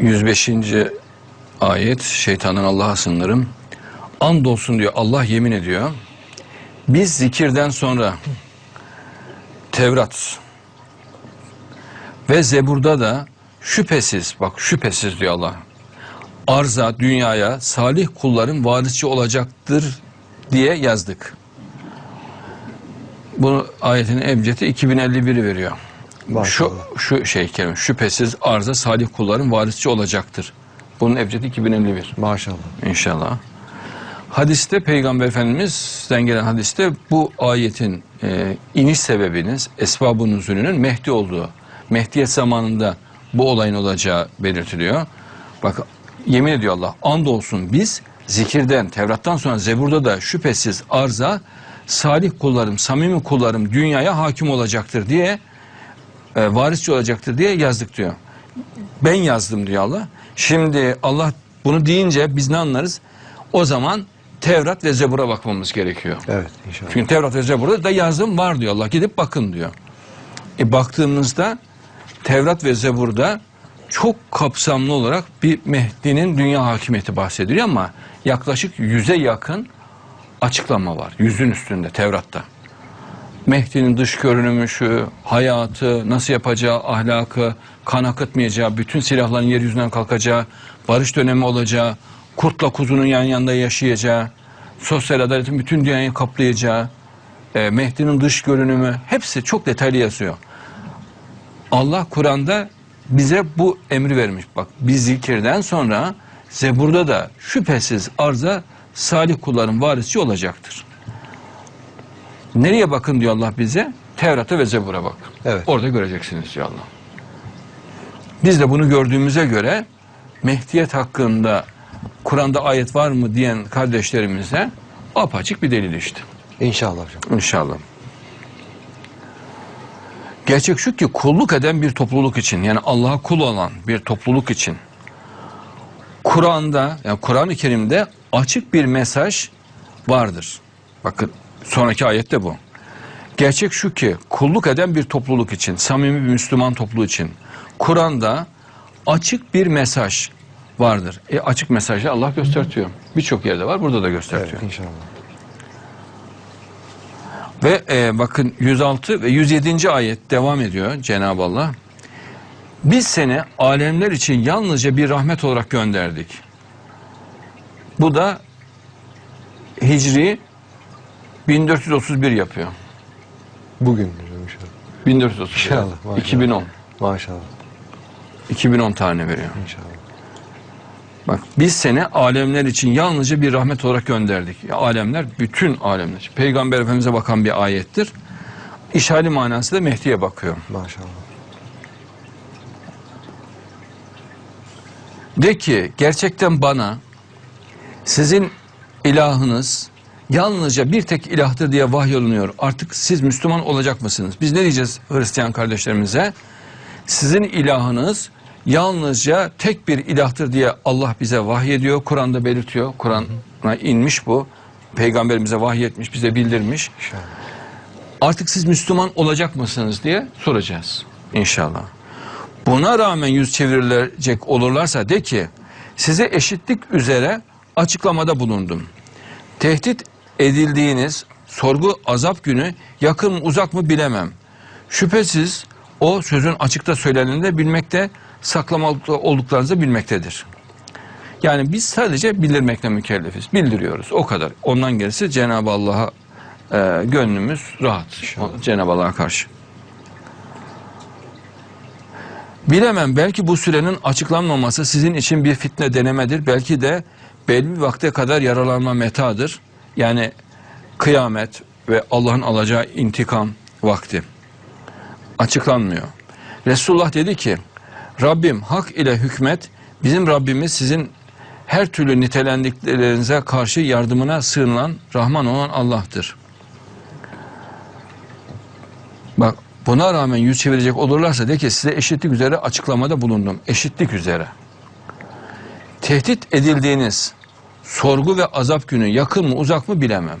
105. ayet şeytandan Allah'a sığınırım. Andolsun diyor Allah yemin ediyor. Biz zikirden sonra Tevrat ve Zebur'da da şüphesiz bak şüphesiz diyor Allah. Arza dünyaya salih kulların varisi olacaktır diye yazdık. Bu ayetin ebcedi 2051'i veriyor. Şu, şu şey kelime şüphesiz arza salih kulların varisçi olacaktır. Bunun ebcedi 2051 Maşallah. inşallah. Hadiste Peygamber Efendimiz'den gelen hadiste bu ayetin e, iniş sebebiniz esbabun nüzulünün Mehdi olduğu. Mehdiyet zamanında bu olayın olacağı belirtiliyor. Bak yemin ediyor Allah andolsun biz zikirden Tevrat'tan sonra Zebur'da da şüphesiz arza salih kullarım, samimi kullarım dünyaya hakim olacaktır diye e, varisçi olacaktır diye yazdık diyor. Ben yazdım diyor Allah. Şimdi Allah bunu deyince biz ne anlarız? O zaman Tevrat ve Zebur'a bakmamız gerekiyor. Evet inşallah. Çünkü Tevrat ve Zebur'da da yazdım var diyor Allah. Gidip bakın diyor. E baktığımızda Tevrat ve Zebur'da çok kapsamlı olarak bir Mehdi'nin dünya hakimiyeti bahsediliyor ama yaklaşık yüze yakın açıklama var. Yüzün üstünde Tevrat'ta. Mehdi'nin dış görünümü şu, hayatı, nasıl yapacağı, ahlakı, kan akıtmayacağı, bütün silahların yeryüzünden kalkacağı, barış dönemi olacağı, kurtla kuzunun yan yanında yaşayacağı, sosyal adaletin bütün dünyayı kaplayacağı, e, Mehdi'nin dış görünümü hepsi çok detaylı yazıyor. Allah Kur'an'da bize bu emri vermiş. Bak biz zikirden sonra Zebur'da da şüphesiz arza salih kulların varisçi olacaktır. Nereye bakın diyor Allah bize? Tevrat'a ve Zebur'a bak. Evet. Orada göreceksiniz diyor Allah. Biz de bunu gördüğümüze göre Mehdiyet hakkında Kur'an'da ayet var mı diyen kardeşlerimize apaçık bir delil işte. İnşallah hocam. İnşallah. Gerçek şu ki kulluk eden bir topluluk için yani Allah'a kul olan bir topluluk için Kur'an'da yani Kur'an-ı Kerim'de açık bir mesaj vardır. Bakın sonraki ayette bu. Gerçek şu ki kulluk eden bir topluluk için, samimi bir Müslüman topluluğu için Kur'an'da açık bir mesaj vardır. E açık mesajı Allah göstertiyor. Birçok yerde var, burada da göstertiyor. Evet inşallah. Ve e, bakın 106 ve 107. ayet devam ediyor Cenab-ı Allah. Biz seni alemler için yalnızca bir rahmet olarak gönderdik. Bu da Hicri 1431 yapıyor. Bugün hocam inşallah. 1431. İnşallah, maşallah. 2010. Maşallah. 2010 tane veriyor. İnşallah. Bak biz seni alemler için yalnızca bir rahmet olarak gönderdik. Ya, alemler bütün alemler. Peygamber Efendimiz'e bakan bir ayettir. İşali manası da Mehdi'ye bakıyor. Maşallah. De ki gerçekten bana sizin ilahınız yalnızca bir tek ilahtır diye vahyolunuyor. Artık siz Müslüman olacak mısınız? Biz ne diyeceğiz Hristiyan kardeşlerimize? Sizin ilahınız yalnızca tek bir ilahtır diye Allah bize vahyediyor. Kur'an'da belirtiyor. Kur'an'a inmiş bu. Peygamberimize vahyetmiş, bize bildirmiş. İnşallah. Artık siz Müslüman olacak mısınız diye soracağız inşallah. Buna rağmen yüz çevirilecek olurlarsa de ki size eşitlik üzere açıklamada bulundum. Tehdit edildiğiniz sorgu azap günü yakın mı uzak mı bilemem. Şüphesiz o sözün açıkta söyleneni de bilmekte, saklamalı olduklarınızı bilmektedir. Yani biz sadece bildirmekle mükellefiz. Bildiriyoruz. O kadar. Ondan gerisi Cenab-ı Allah'a e, gönlümüz rahat. Cenab-ı Allah'a karşı. Bilemem belki bu sürenin açıklanmaması sizin için bir fitne denemedir. Belki de belli bir vakte kadar yaralanma metadır. Yani kıyamet ve Allah'ın alacağı intikam vakti. Açıklanmıyor. Resulullah dedi ki Rabbim hak ile hükmet bizim Rabbimiz sizin her türlü nitelendiklerinize karşı yardımına sığınan Rahman olan Allah'tır. Bak buna rağmen yüz çevirecek olurlarsa de ki size eşitlik üzere açıklamada bulundum. Eşitlik üzere. Tehdit edildiğiniz sorgu ve azap günü yakın mı uzak mı bilemem.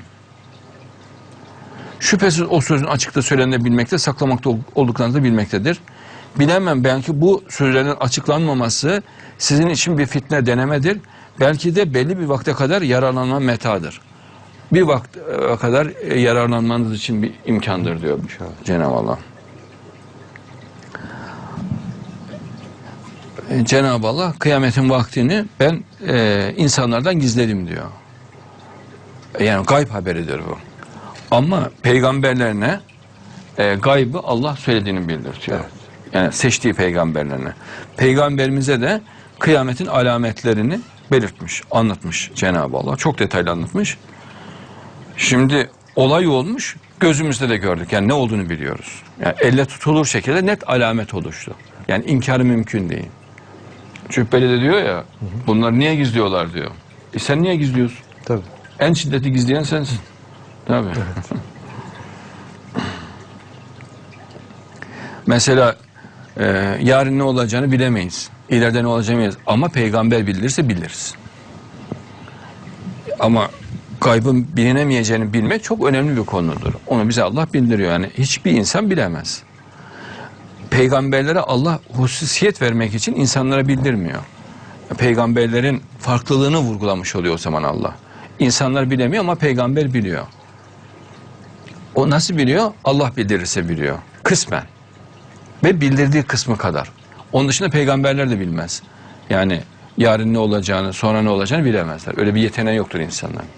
Şüphesiz o sözün açıkta söylenebilmekte, saklamakta ol- olduklarınızı bilmektedir. bilemem belki bu sözlerin açıklanmaması sizin için bir fitne denemedir. Belki de belli bir vakte kadar yararlanma metadır. Bir vakte kadar e, yararlanmanız için bir imkandır diyor. Cenab-ı Allah. Cenab-ı Allah kıyametin vaktini ben e, insanlardan gizledim diyor. E, Yani gayb haberidir bu. Ama peygamberlerine e, gaybı Allah söylediğini bildirtiyor. Evet. Yani seçtiği peygamberlerine. Peygamberimize de kıyametin alametlerini belirtmiş, anlatmış Cenab-ı Allah. Çok detaylı anlatmış. Şimdi olay olmuş, gözümüzde de gördük. Yani ne olduğunu biliyoruz. Yani elle tutulur şekilde net alamet oluştu. Yani inkarı mümkün değil. Cübbeli de diyor ya, bunları niye gizliyorlar diyor. E sen niye gizliyorsun? Tabii. En şiddeti gizleyen sensin. Tabii. Mesela e, yarın ne olacağını bilemeyiz. İleride ne olacağını bilemeyiz. Ama peygamber bildirirse biliriz. Ama kaybın bilinemeyeceğini bilmek çok önemli bir konudur. Onu bize Allah bildiriyor. Yani hiçbir insan bilemez. Peygamberlere Allah hususiyet vermek için insanlara bildirmiyor. Peygamberlerin farklılığını vurgulamış oluyor o zaman Allah. İnsanlar bilemiyor ama peygamber biliyor. O nasıl biliyor? Allah bildirirse biliyor. Kısmen. Ve bildirdiği kısmı kadar. Onun dışında peygamberler de bilmez. Yani yarın ne olacağını, sonra ne olacağını bilemezler. Öyle bir yeteneği yoktur insanların.